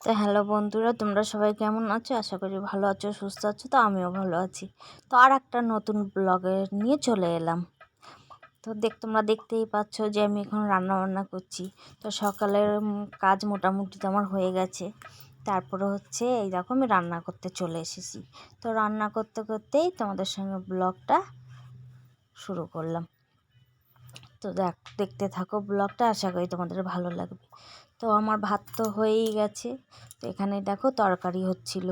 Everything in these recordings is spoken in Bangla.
তো হ্যালো বন্ধুরা, তোমরা সবাই কেমন আছো? আশা করি ভালো আছো, সুস্থ আছো, তো আমিও ভালো আছি। তো আর একটা নতুন ব্লগে নিয়ে চলে এলাম। তো দেখ, তোমরা দেখতেই পাচ্ছ যে আমি এখন রান্না বান্না করছি। তো সকালের কাজ মোটামুটি তো আমার হয়ে গেছে। তারপরে হচ্ছে এই দেখো আমি রান্না করতে চলে এসেছি। তো রান্না করতে করতেই তোমাদের সঙ্গে ব্লগটা শুরু করলাম। তো দেখ, দেখতে থাকো ব্লগটা, আশা করি তোমাদের ভালো লাগবে। তো আমার ভাত তো হয়েই গেছে। তো এখানে দেখো তরকারি হচ্ছিল।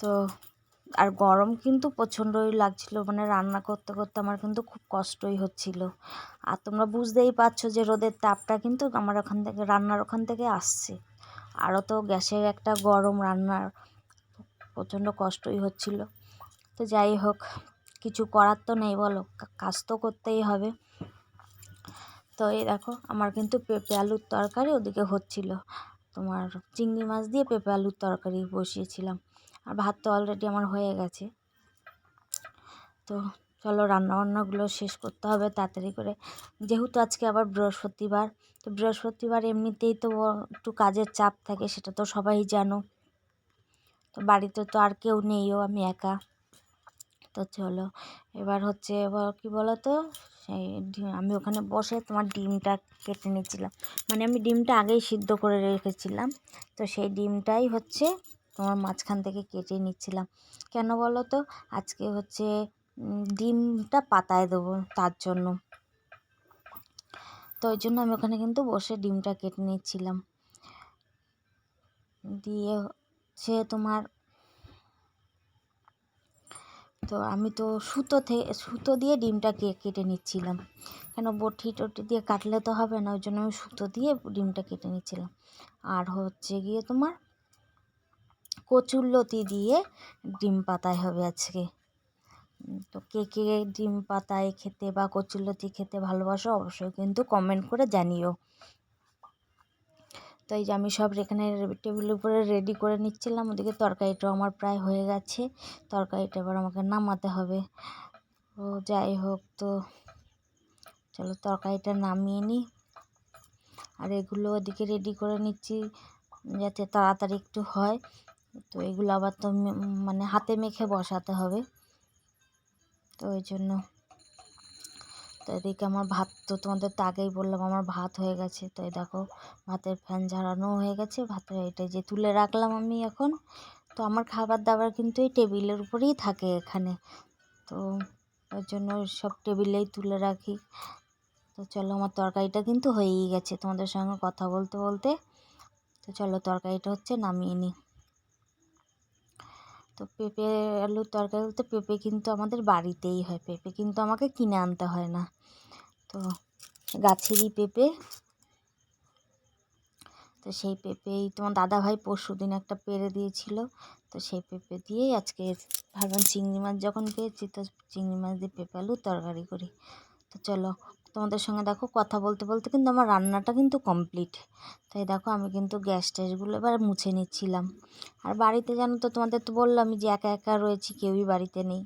তো আর গরম কিন্তু প্রচণ্ডই লাগছিল। মানে রান্না করতে করতে আমার কিন্তু খুব কষ্টই হচ্ছিল। আর তোমরা বুঝতেই পারছ যে রোদের তাপটা কিন্তু আমার ওখান থেকে, রান্নার ওখান থেকে আসছে। আরও তো গ্যাসের একটা গরম রান্নার প্রচণ্ড কষ্টই হচ্ছিল। তো যাই হোক, কিছু করার তো নেই বলো কাজ তো করতেই হবে। তো এই দেখো, আমার কিন্তু পেঁপে আলুর তরকারি ওদিকে হচ্ছিল। তোমার চিংড়ি মাছ দিয়ে পেঁপে আলুর তরকারি বসিয়েছিলাম। আর ভাত তো অলরেডি আমার হয়ে গেছে। তো চলো রান্নাবান্নাগুলো শেষ করতে হবে তাড়াতাড়ি করে। যেহেতু আজকে আবার বৃহস্পতিবার, তো বৃহস্পতিবার এমনিতেই তো একটু কাজের চাপ থাকে, সেটা তো সবাই জানো। তো বাড়িতে তো আর কেউ নেইও, আমি একা। তো চলো, এবার হচ্ছে এবার কী বলো তো আমি ওখানে বসে তোমার ডিমটা কেটে নিচ্ছিলাম মানে আমি ডিমটা আগেই সিদ্ধ করে রেখেছিলাম। তো সেই ডিমটাই হচ্ছে তোমার মাঝখান থেকে কেটে নিচ্ছিলাম। কেন বলো তো? আজকে হচ্ছে ডিমটা পাতায় দেবো তার জন্য। তো ওই জন্য আমি ওখানে কিন্তু বসে ডিমটা কেটে নিচ্ছিলাম। দিয়ে সে তোমার তো আমি তো সুতো থেকে সুতো দিয়ে ডিমটা কেটে নিচ্ছিলাম। কেন বটি টটি দিয়ে কাটলে তো হবে না, ওই জন্য আমি সুতো দিয়ে ডিমটা কেটে নিচ্ছিলাম। আর হচ্ছে গিয়ে তোমার কচুরলতি দিয়ে ডিম পাতায় হবে আজকে। তো কে কে ডিম পাতায় খেতে বা কচুরলতি খেতে ভালোবাসো অবশ্যই কিন্তু কমেন্ট করে জানিও। তো এই যে আমি সব এখানে টেবিলের উপরে রেডি করে নিচ্ছিলাম। ওদিকে তরকারিটাও আমার প্রায় হয়ে গেছে। তরকারিটা এবার আমাকে নামাতে হবে। তো যাই হোক তো, চলো তরকারিটা নামিয়ে নিই। আর এগুলো ওদিকে রেডি করে নিচ্ছি যাতে তাড়াতাড়ি একটু হয়। তো এগুলো আবার তো মানে হাতে মেখে বসাতে হবে। তো ওই জন্য। তো এদিকে আমার ভাত তো তোমাদের তো আগেই বললাম, আমার ভাত হয়ে গেছে। তো এই দেখো, ভাতের ফ্যান ঝাড়ানো হয়ে গেছে ভাতের এটা যে তুলে রাখলাম আমি এখন। তো আমার খাবার দাবার কিন্তু এই টেবিলের উপরেই থাকে এখানে। তো ওই জন্য সব টেবিলেই তুলে রাখি। তো চলো আমার তরকারিটা কিন্তু হয়েই গেছে, তোমাদের সঙ্গে কথা বলতে বলতে। তো চলো তরকারিটা হচ্ছে নামিয়ে নিই। তো পেঁপে, আলুর তরকারি বলতে পেঁপে কিন্তু আমাদের বাড়িতেই হয়, পেঁপে কিন্তু আমাকে কিনে আনতে হয় না। তো গাছেরই পেঁপে। তো সেই পেঁপেই তোমার দাদাভাই পরশু দিন একটা পেরে দিয়েছিল। তো সেই পেঁপে দিয়েই আজকে ভাবলাম চিংড়ি মাছ যখন পেয়েছি তো চিংড়ি মাছ দিয়ে পেঁপে আলুর তরকারি করি। তো চলো, তোমাদের সঙ্গে দেখো কথা বলতে বলতে কিন্তু আমার রান্নাটা কিন্তু কমপ্লিট। তাই দেখো আমি কিন্তু গ্যাস ট্যাসগুলো এবার মুছে নিচ্ছিলাম। আর বাড়িতে জানো তো তোমাদের তো বললাম আমি যে একা একা রয়েছি, কেউই বাড়িতে নেই।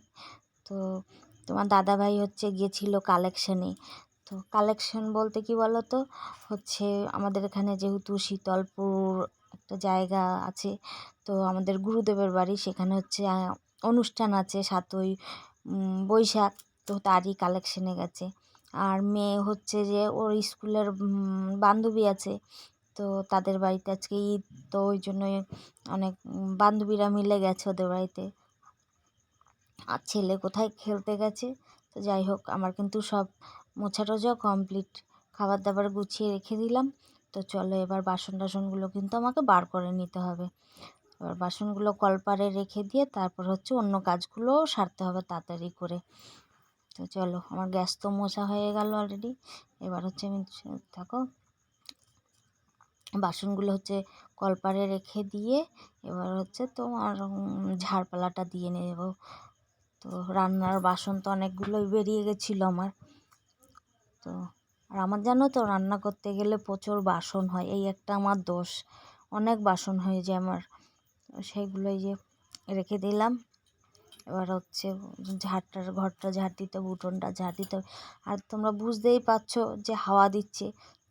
তো তোমার দাদাভাই হচ্ছে গিয়েছিল কালেকশানে তো কালেকশন বলতে কি বলো তো হচ্ছে আমাদের এখানে যেহেতু শীতলপুর একটা জায়গা আছে, তো আমাদের গুরুদেবের বাড়ি, সেখানে হচ্ছে অনুষ্ঠান আছে সাতই বৈশাখ, তো তারই কালেকশানে গেছে। আর মেয়ে হচ্ছে যে, ওর স্কুলের বান্ধবী আছে, তো তাদের বাড়িতে আজকে ঈদ, তো ওই জন্যই অনেক বান্ধবীরা মিলে গেছে ওদের বাড়িতে। আর ছেলে কোথায় খেলতে গেছে? তো যাই হোক, আমার কিন্তু সব মোছা টোছাও কমপ্লিট খাবার দাবার গুছিয়ে রেখে দিলাম। তো চলো এবার বাসন টাসনগুলো কিন্তু আমাকে বার করে নিতে হবে। এবার বাসনগুলো কলপারে রেখে দিয়ে তারপর হচ্ছে অন্য কাজগুলোও সারতে হবে তাড়াতাড়ি করে। তো চলো, আমার গ্যাস তো মোছা হয়ে গেল অলরেডি এবার হচ্ছে আমি থাকো বাসনগুলো হচ্ছে কলপারে রেখে দিয়ে এবার হচ্ছে তোমার ঝাড়পালাটা দিয়ে নেব। তো রান্নার বাসন তো অনেকগুলোই বেরিয়ে গেছিল আমার। তো। আর আমার জানো তো, রান্না করতে গেলে প্রচুর বাসন হয়, এই একটা আমার দোষ। অনেক বাসন হয়ে যায় আমার। সেইগুলোই যে রেখে দিলাম। এবার হচ্ছে ঝাড়টার ঘরটা ঝাড় দিতে উঠোনটা ঝাড় দিতে আর তোমরা বুঝতেই পারছ যে হাওয়া দিচ্ছে।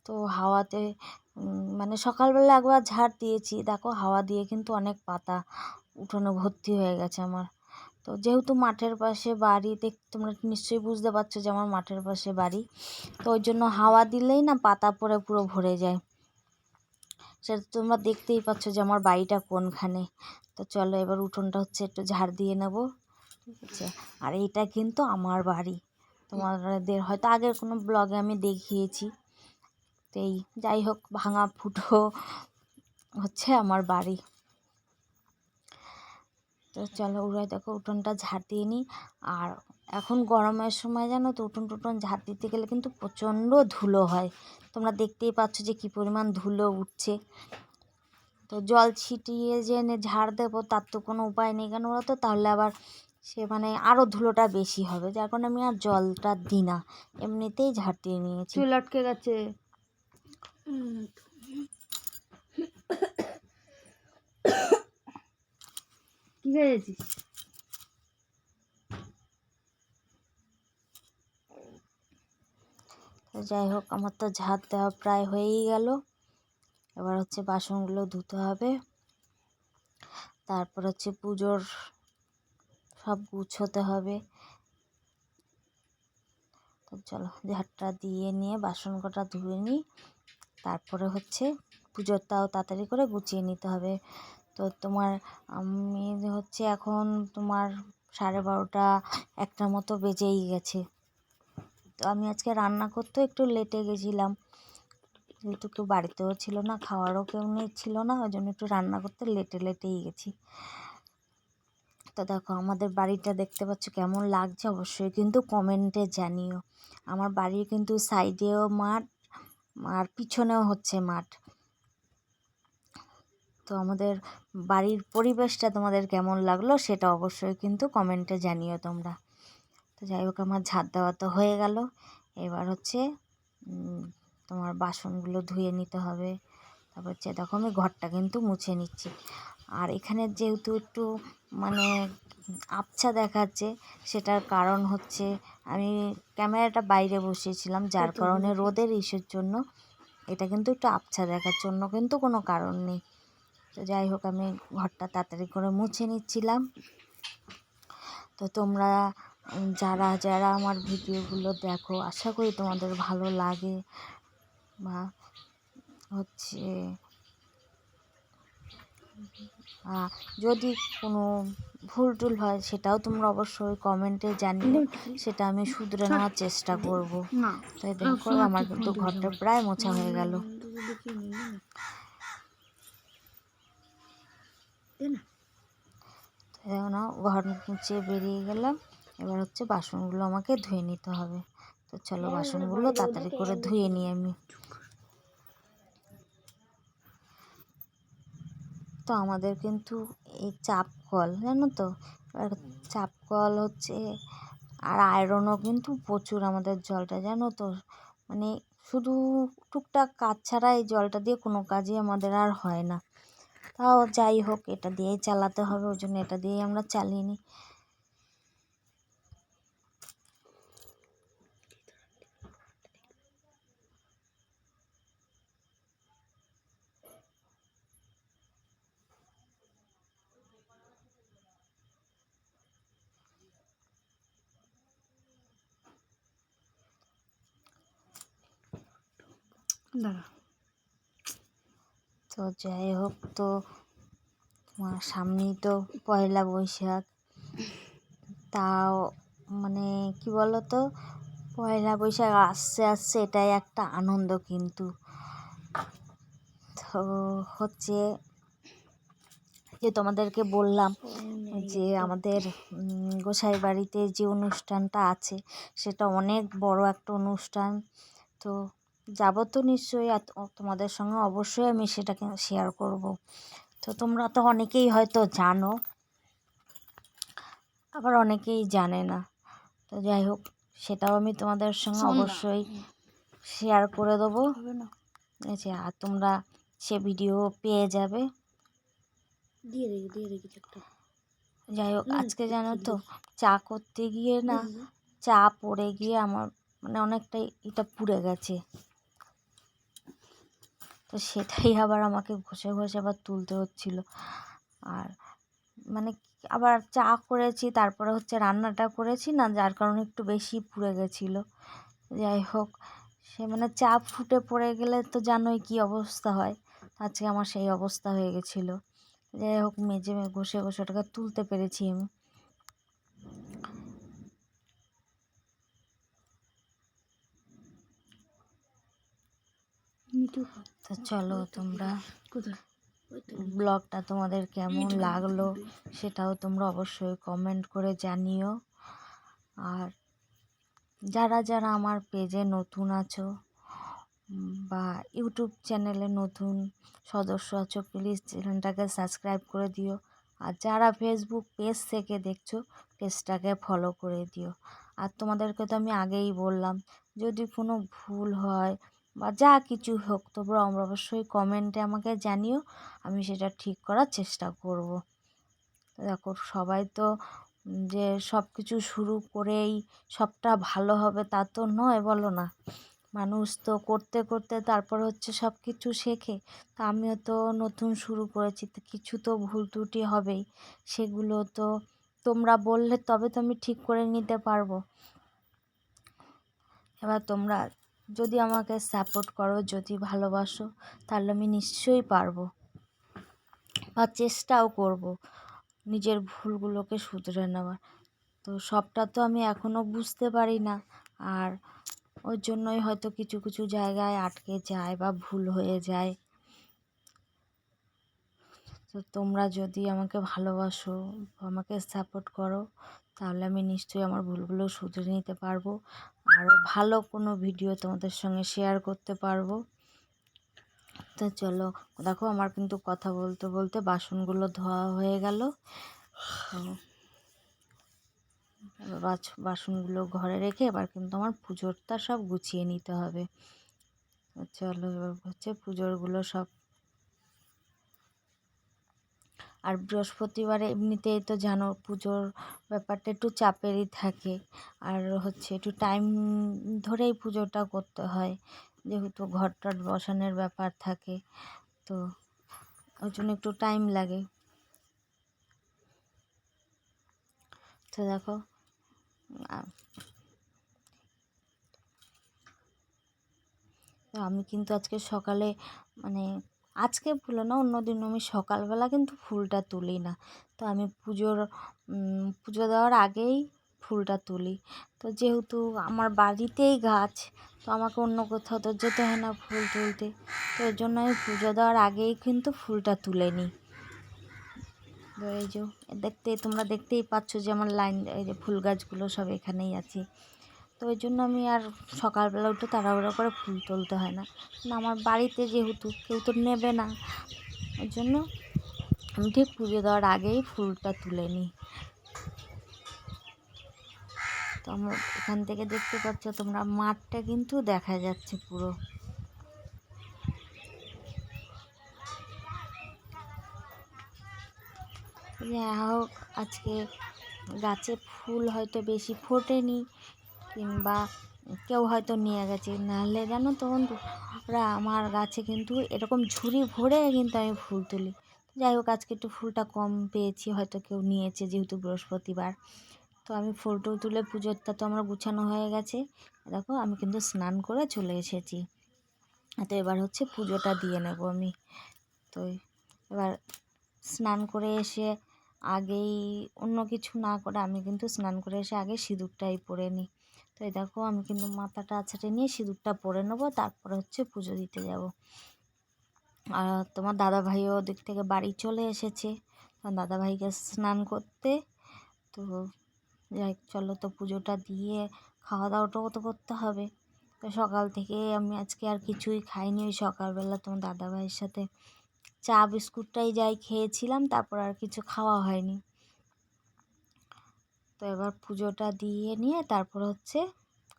তো হাওয়াতে মানে সকালবেলা একবার ঝাড় দিয়েছি। দেখো হাওয়া দিয়ে কিন্তু অনেক পাতা উঠোনে ভর্তি হয়ে গেছে আমার। তো যেহেতু মাঠের পাশে বাড়ি দেখ তোমরা নিশ্চয়ই বুঝতে পারছ যে আমার মাঠের পাশে বাড়ি। তো ওই জন্য হাওয়া দিলেই না পাতা পড়ে পুরো ভরে যায়। সেটা তোমরা দেখতেই পাচ্ছ যে আমার বাড়িটা কোনখানে। তো চলো এবার উঠোনটা হচ্ছে একটু ঝাড় দিয়ে নেব, ঠিক আছে? আর এইটা কিন্তু আমার বাড়ি। তোমাদের হয়তো আগের কোনো ব্লগে আমি দেখিয়েছি। তো এই, যাই হোক, ভাঙা ফুটো হচ্ছে আমার বাড়ি। তো চলো উড়াই দেখো উঠোনটা ঝাড় দিয়ে নিই। আর এখন গরমের সময় জানো তো উঠোন টুটন ঝাড় দিতে গেলে কিন্তু প্রচণ্ড ধুলো হয়। তোমরা দেখতেই পাচ্ছ যে কী পরিমাণ ধুলো উঠছে। তো জল ছিটিয়ে যে এনে ঝাড় দেবো তার তো কোনো উপায় নেই। কেন ওরা তো? তাহলে আবার সে মানে আরও ধুলোটা বেশি হবে। যার কারণে আমি আর জলটা দিই না। এমনিতেই ঝাড় দিয়ে নিয়েছি। চুল আটকে গেছে। কি খেয়েছিস? যাই হোক, আমার তো ঝাড় দেওয়া প্রায় হয়েই গেল। এবার হচ্ছে বাসনগুলো ধুতে হবে। তারপর হচ্ছে পুজোর সব গুছোতে হবে। তো চলো ঝাড়টা দিয়ে নিয়ে বাসন কটা ধুয়ে নিই। তারপরে হচ্ছে পুজোরটাও তাড়াতাড়ি করে গুছিয়ে নিতে হবে। তো তোমার, আমি হচ্ছে এখন তোমার সাড়ে বারোটা একটার মতো বেজেই গেছে। তো আমি আজকে রান্না করতেও একটু লেটে গেছিলাম। যেহেতু কেউ বাড়িতেও ছিল না, খাওয়ারও কেউ নেই, ছিল না, ওই জন্য একটু রান্না করতে লেটে লেটেই গেছি। তো দেখো, আমাদের বাড়িটা দেখতে পাচ্ছ কেমন লাগছে, অবশ্যই কিন্তু কমেন্টে জানিও। আমার বাড়ির কিন্তু সাইডেও মাঠ, আর পিছনেও হচ্ছে মাঠ। তো আমাদের বাড়ির পরিবেশটা তোমাদের কেমন লাগল সেটা অবশ্যই কিন্তু কমেন্টে জানিও তোমরা। তো যাই হোক আমার ঝাড় দেওয়া তো হয়ে গেল। এবার হচ্ছে তোমার বাসনগুলো ধুয়ে নিতে হবে। তারপর হচ্ছে দেখো আমি ঘরটা কিন্তু মুছে নিচ্ছি। আর এখানে যেহেতু একটু মানে আবছা দেখাচ্ছে সেটার কারণ হচ্ছে আমি ক্যামেরাটা বাইরে বসিয়েছিলাম যার কারণে রোদের ইস্যুর জন্য এটা কিন্তু একটু আবছা দেখার জন্য কিন্তু কোনো কারণ নেই। তো যাই হোক, আমি ঘরটা তাড়াতাড়ি করে মুছে নিচ্ছিলাম। তো তোমরা যারা যারা আমার ভিডিওগুলো দেখো, আশা করি তোমাদের ভালো লাগে। বা হচ্ছে যদি কোনো ভুল টুল হয়, সেটাও তোমরা অবশ্যই কমেন্টে জানিও। সেটা আমি শুধরে নেওয়ার চেষ্টা করব। না তো এই দেখো আমার কিন্তু ঘরটা প্রায় মোছা হয়ে গেল। তো দেখো না? ঘর মুছে বেরিয়ে গেলাম। এবার হচ্ছে বাসনগুলো আমাকে ধুয়ে নিতে হবে। তো চলো বাসনগুলো তাড়াতাড়ি করে ধুয়ে নিই আমি। তো আমাদের কিন্তু এই চাপ কল, জানো তো? এবার চাপ কল হচ্ছে আর আয়রনও কিন্তু প্রচুর আমাদের জলটা, জানো তো? মানে শুধু টুকটাক কাজ ছাড়া এই জলটা দিয়ে কোনো কাজই আমাদের আর হয় না। তাও যাই হোক, এটা দিয়েই চালাতে হবে, ওই জন্য এটা দিয়েই আমরা চালিয়ে নিই। দাঁড়া। তো যাই হোক, তো সামনেই তো পয়লা বৈশাখ। তাও মানে কি বলো তো পয়লা বৈশাখ আসছে আসছে এটাই একটা আনন্দ কিন্তু। তো হচ্ছে যে তোমাদেরকে বললাম যে আমাদের গোসাই বাড়িতে যে অনুষ্ঠানটা আছে, সেটা অনেক বড় একটা অনুষ্ঠান। তো যাব তো নিশ্চয়ই আর তোমাদের সঙ্গে অবশ্যই আমি সেটাকে শেয়ার করব। তো তোমরা তো অনেকেই হয়তো জানো আবার অনেকেই জানে না। তো যাই হোক সেটাও আমি তোমাদের সঙ্গে অবশ্যই শেয়ার করে দেবো। ঠিক আছে আর তোমরা সে ভিডিও পেয়ে যাবে। দিয়ে রেখে দিয়ে রেখে যাই হোক আজকে জানো তো চা করতে গিয়ে না চা পড়ে গিয়ে আমার মানে অনেকটাই এটা পুড়ে গেছে। তো সেটাই আবার আমাকে ঘষে ঘষে আবার তুলতে হচ্ছিল। আর মানে আবার চা করেছি, তারপরে হচ্ছে রান্নাটা করেছি না, যার কারণে একটু বেশি পুড়ে গেছিল। যাই হোক, সে মানে চা ফুটে পড়ে গেলে তো জানোই কী অবস্থা হয়। আজকে আমার সেই অবস্থা হয়ে গেছিল। যাই হোক মেজে ঘষে ঘষে ওটাকে তুলতে পেরেছি আমি। তো চলো তোমরা ব্লগটা তোমাদের কেমন লাগল সেটাও তোমরা অবশ্যই কমেন্ট করে জানিও। আর যারা যারা আমার পেজে নতুন আছো বা ইউটিউব চ্যানেলে নতুন সদস্য আছো প্লিজ চ্যানেলটাকে সাবস্ক্রাইব করে দিও। আর যারা ফেসবুক পেজ থেকে দেখছ পেজটাকে ফলো করে দিও। আর তোমাদেরকে তো আমি আগেই বললাম যদি কোনো ভুল হয় বা যা কিছু হোক তোমরা আমরা অবশ্যই কমেন্টে আমাকে জানিও, আমি সেটা ঠিক করার চেষ্টা করব। দেখো, সবাই তো যে সব কিছু শুরু করেই সবটা ভালো হবে তা তো নয়, বলো না। মানুষ তো করতে করতে তারপর হচ্ছে সব কিছু শেখে। তা আমিও তো নতুন শুরু করেছি, তো কিছু তো ভুল ত্রুটি হবেই। সেগুলো তো তোমরা বললে তবে তো আমি ঠিক করে নিতে পারব। এবার তোমরা যদি আমাকে সাপোর্ট করো, যদি ভালোবাসো, তাহলে আমি নিশ্চয়ই পারব বা চেষ্টাও করব নিজের ভুলগুলোকে শুধরে নেওয়ার। তো সবটা তো আমি এখনও বুঝতে পারি না আর ওর জন্যই হয়তো কিছু কিছু জায়গায় আটকে যায় বা ভুল হয়ে যায়। তো তোমরা যদি আমাকে ভালোবাসো, আমাকে সাপোর্ট করো তাহলে আমি নিশ্চয়ই আমার ভুলগুলো শুধরে নিতে পারব। আরও ভালো কোনো ভিডিও তোমাদের সঙ্গে শেয়ার করতে পারব। তো চলো, দেখো আমার কিন্তু কথা বলতে বলতে বাসনগুলো ধোয়া হয়ে গেল। বাসনগুলো ঘরে রেখে এবার কিন্তু আমার পুজোরটা সব গুছিয়ে নিতে হবে। চলো, এবার হচ্ছে পুজোরগুলো সব আর বৃহস্পতিবারে এমনিতেই তো জানো পুজোর ব্যাপারটা একটু চাপেরই থাকে। আর হচ্ছে একটু টাইম ধরেই পুজোটা করতে হয়, যেহেতু ঘর টর বসানোর ব্যাপার থাকে, তো ওই জন্য একটু টাইম লাগে। তো দেখো আমি কিন্তু আজকে সকালে মানে আজকে ফুলে না, অন্য দিন আমি সকালবেলা কিন্তু ফুলটা তুলি না। তো আমি পুজোর পুজো দেওয়ার আগেই ফুলটা তুলি। তো যেহেতু আমার বাড়িতেই গাছ, তো আমাকে অন্য কোথাও তো যেতে হয় না ফুল তুলতে। তো এর জন্য আমি পুজো দেওয়ার আগেই কিন্তু ফুলটা তুলে নিই। তো এই যে, দেখতে, তোমরা দেখতেই পাচ্ছ যে আমার লাইন, এই যে ফুল গাছগুলো সব এখানেই আছে। তো ওই জন্য আমি আর সকালবেলা উঠে তাড়াহুড়ো করে ফুল তুলতে হয় না। আমার বাড়িতে যেহেতু কেউ তো নেবে না, ওই জন্য আমি ঠিক পুজো দেওয়ার আগেই ফুলটা তুলে নিই। তো এখান থেকে দেখতে পাচ্ছ তোমরা মাঠটা কিন্তু দেখা যাচ্ছে পুরো। যাই হোক, আজকে গাছে ফুল হয়তো বেশি ফোটেনি কিংবা কেউ হয়তো নিয়ে গেছে। নাহলে জানো তো বন্ধুরা আমার গাছে কিন্তু এরকম ঝুড়ি ভরে কিন্তু আমি ফুল তুলি। যাই হোক, আজকে একটু ফুলটা কম পেয়েছি, হয়তো কেউ নিয়েছে যেহেতু বৃহস্পতিবার। তো আমি ফুল টুল তুলে পুজোরটা তো আমার গুছানো হয়ে গেছে। দেখো, আমি কিন্তু স্নান করে চলে এসেছি। তো এবার হচ্ছে পুজোটা দিয়ে নেব আমি। তো এবার স্নান করে এসে আগেই অন্য কিছু না করে আমি কিন্তু স্নান করে এসে আগে সিঁদুরটাই পরে নিই। তো এই দেখো আমি কিন্তু মাথাটা আছাড়ে নিয়ে সিঁদুরটা পরে নেব, তারপরে হচ্ছে পুজো দিতে যাব। আর তোমার দাদা ভাইও ওদিক থেকে বাড়ি চলে এসেছে। তোমার দাদা ভাইকে স্নান করতে। তো যাই, চলো তো পুজোটা দিয়ে খাওয়া দাওয়াটাও তো করতে হবে। তো সকাল থেকে আমি আজকে আর কিছুই খাইনি, ওই সকালবেলা তোমার দাদা ভাইয়ের সাথে চা বিস্কুটটাই যাই খেয়েছিলাম, তারপর আর কিছু খাওয়া হয়নি। তো এবার পুজোটা দিয়ে নিয়ে তারপর হচ্ছে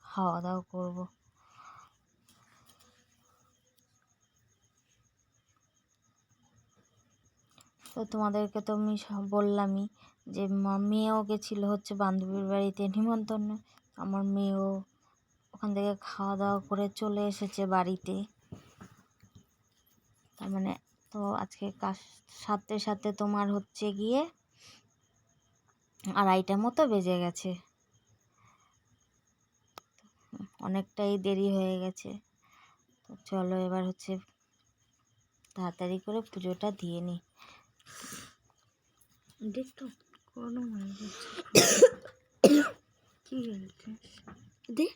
খাওয়া দাওয়া করব। তো তোমাদেরকে তো আমি বললামই যে মেয়েও গেছিল হচ্ছে বান্ধবীর বাড়িতে নিমন্ত্রণ। আমার মেয়েও ওখান থেকে খাওয়া দাওয়া করে চলে এসেছে বাড়িতে। তার মানে তো আজকে কাজ সাথে সাথে তোমার হচ্ছে গিয়ে আড়াইটা মতো বেজে গেছে। অনেকটাই দেরি হয়ে গেছে। তো চলো এবার হচ্ছে তাড়াতাড়ি করে পুজোটা দিয়ে নিই দেখতো কোনো যাচ্ছে কি খেলছিস দে।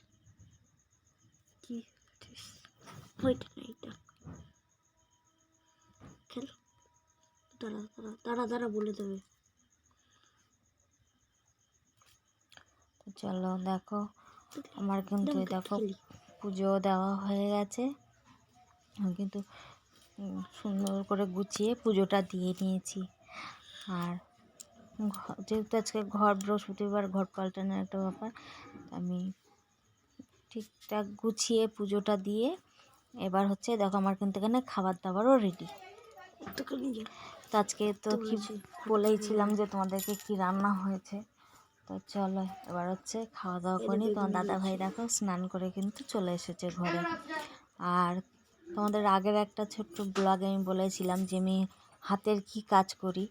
কি খেলছিস ওইটা না এইটা। খেল। দাঁড়া দাঁড়া দাঁড়া দাঁড়া বলে দেবে। চলো দেখো আমার কিন্তু দেখো পুজো দেওয়া হয়ে গেছে। আমি কিন্তু সুন্দর করে গুছিয়ে পুজোটা দিয়ে নিয়েছি। আর যেহেতু আজকে ঘর বৃহস্পতিবার ঘর পাল্টানোর একটা ব্যাপার আমি ঠিকঠাক গুছিয়ে পুজোটা দিয়ে এবার হচ্ছে দেখো আমার কিন্তু এখানে খাবার দাবারও রেডি। তো আজকে তো কি বলেইছিলাম যে তোমাদেরকে কি রান্না হয়েছে? তো চলো, এবার হচ্ছে খাওয়া দাওয়া করে তোমার দাদা ভাই দেখো, স্নান করে কিন্তু চলে এসেছে ঘরে। আর তোমাদের আগের একটা ছোট্ট ব্লগে আমি বলেছিলাম যে, আমি হাতের কি কাজ করি?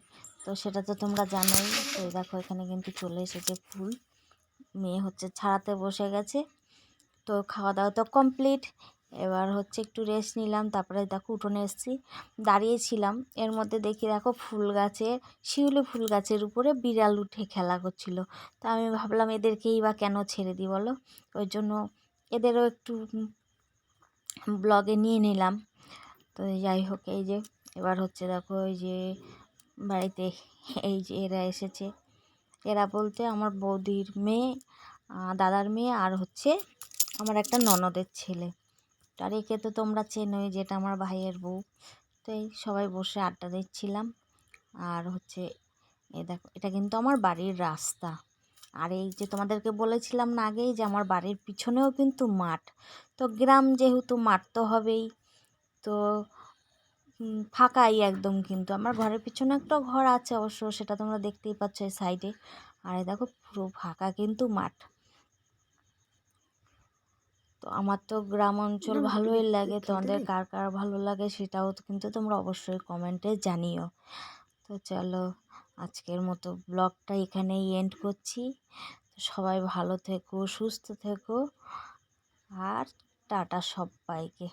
তো সেটা তো তোমরা জানোই। তো দেখো, এখানে কিন্তু চলে এসেছে ফুল। মেয়ে হচ্ছে ছাড়াতে বসে গেছে। তো খাওয়া দাওয়া তো কমপ্লিট এবার হচ্ছে একটু রেস্ট নিলাম, তারপরে দেখো উঠোনে এসেছি। দাঁড়িয়েছিলাম, এর মধ্যে দেখি দেখো ফুল গাছে, শিউলি ফুল গাছের উপরে বিড়াল উঠে খেলা করছিল। তো আমি ভাবলাম এদেরকেই বা কেন ছেড়ে দিই বলো? ওই জন্য এদেরও একটু ব্লগে নিয়ে নিলাম। তো যাই হোক, এই যে, এবার হচ্ছে দেখো ওই যে বাড়িতে, এই যে এরা এসেছে। এরা বলতে আমার বৌদির মেয়ে দাদার মেয়ে আর হচ্ছে আমার একটা ননদের ছেলে। আর একে তো তোমরা চেনোই যেটা আমার ভাইয়ের বউ। তো এই সবাই বসে আড্ডা দিচ্ছিলাম। আর হচ্ছে, এ দেখো, এটা কিন্তু আমার বাড়ির রাস্তা। আর এই যে তোমাদেরকে বলেছিলাম না আগেই যে আমার বাড়ির পিছনেও কিন্তু মাঠ। তো গ্রাম যেহেতু, মাঠ তো হবেই। তো ফাঁকাই একদম কিন্তু। আমার ঘরের পিছনে একটা ঘর আছে অবশ্য, সেটা তোমরা দেখতেই পাচ্ছ এই সাইডে। আর দেখো, পুরো ফাঁকা কিন্তু মাঠ। তো আমার তো গ্রাম অঞ্চল ভালোই লাগে তোমাদের কার কার ভালো লাগে সেটাও তো কিন্তু তোমরা অবশ্যই কমেন্টে জানিও। তো চলো আজকের মতো ব্লগটা এখানেই এন্ড করছি। তো সবাই ভালো থেকো সুস্থ থেকো আর টাটা সবাইকে।